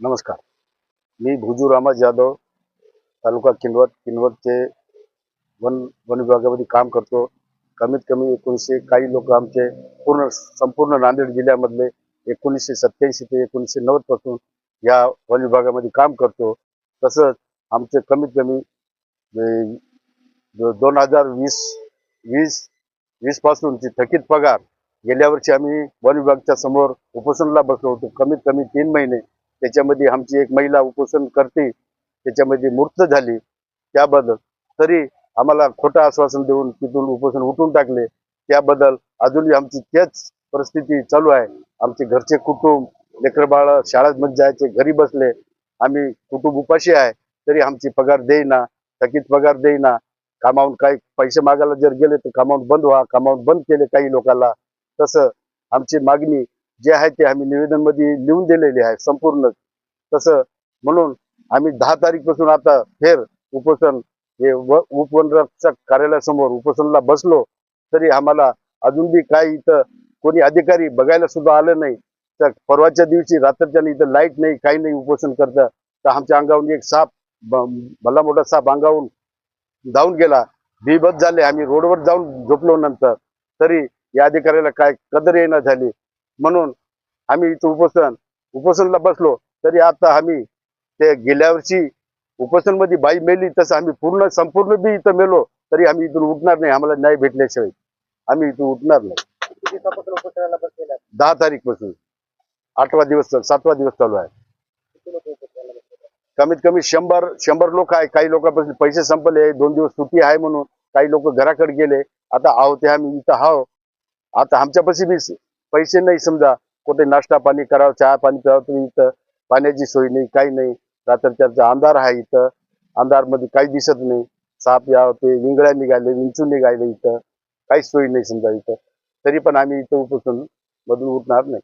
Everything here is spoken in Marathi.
नमस्कार. मी भुजू रामा जाधव तालुका किनवट किनवटचे वन वन विभागामध्ये काम करतो. कमीत कमी एकोणीसशे काही लोक आमचे पूर्ण संपूर्ण नांदेड जिल्ह्यामधले एकोणीसशे सत्याऐंशी ते एकोणीसशे नव्वदपासून या वन विभागामध्ये काम करतो. तसंच आमचे कमीत कमी दोन हजार वीस वीस वीसपासूनची थकीत पगार गेल्या वर्षी आम्ही वन विभागाच्या समोर उपोषणला बसलो होतो. कमीत कमी तीन महिने त्याच्यामध्ये आमची एक महिला उपोषण करते त्याच्यामध्ये मूर्त झाली. त्याबद्दल तरी आम्हाला खोटं आश्वासन देऊन तिथून उपोषण उठून टाकले. त्याबद्दल अजूनही आमची तेच परिस्थिती चालू आहे. आमचे घरचे कुटुंब लेकर बाळ शाळेमध्ये जायचे घरी बसले. आम्ही कुटुंब उपाशी आहे तरी आमची पगार देईना. थकीत पगार देईना. कामावून काही पैसे मागायला जर गेले तर कामावून बंद व्हा. कामावून बंद केले काही लोकांना. तसं आमची मागणी जे आहे ते आम्ही निवेदनमध्ये लिहून दिलेली आहे संपूर्ण. तसं म्हणून आम्ही दहा तारीखपासून आता फेर उपोषण हे व उपवनरक्षक कार्यालयासमोर उपोषणला बसलो तरी आम्हाला अजून बी काही इथं कोणी अधिकारी बघायला सुद्धा आलं नाही. तर परवाच्या दिवशी रात्रीच्या इथं लाइट नाही काही नाही उपोषण करतं. तर आमच्या अंगावून एक साप भला मोठा साप अंगावरून धावून गेला. बिबत झाले. आम्ही रोडवर जाऊन झोपलो नंतर. तरी या अधिकाऱ्याला काय कदर येणं झाली? म्हणून आम्ही इथं उपोषण उपोषणला बसलो तरी आता आम्ही ते गेल्या वर्षी उपोषणमध्ये बाई मेली तसं आम्ही पूर्ण संपूर्ण बी इथं मेलो तरी आम्ही इथून उठणार नाही आम्हाला न्याय भेटल्याशिवाय. आम्ही इथून उठणार नाही? दहा तारीखपासून आठवा दिवस सातवा दिवस चालू आहे? कमीत कमी शंभर शंभर लोक आहे. काही लोकांपासून पैसे संपले दोन दिवस सुट्टी आहे म्हणून काही लोक घराकडे गेले. आता आहो ते आम्ही इथं आहो आता आमच्यापाशी बी पैसे नाही समजा. कुठे नाश्ता पाणी करावं चहा पाणी प्यावं तुम्ही इथं. पाण्याची सोय नाही काही नाही. रात्रीच्या अंधार आहे इथं. अंधारमध्ये काही दिसत नाही. साप यावं ते विंगळ्या निघाले विंचू निघाले इथं. काहीच सोय नाही समजा इथं. तरी पण आम्ही इथं उपसून मधून उठणार नाही.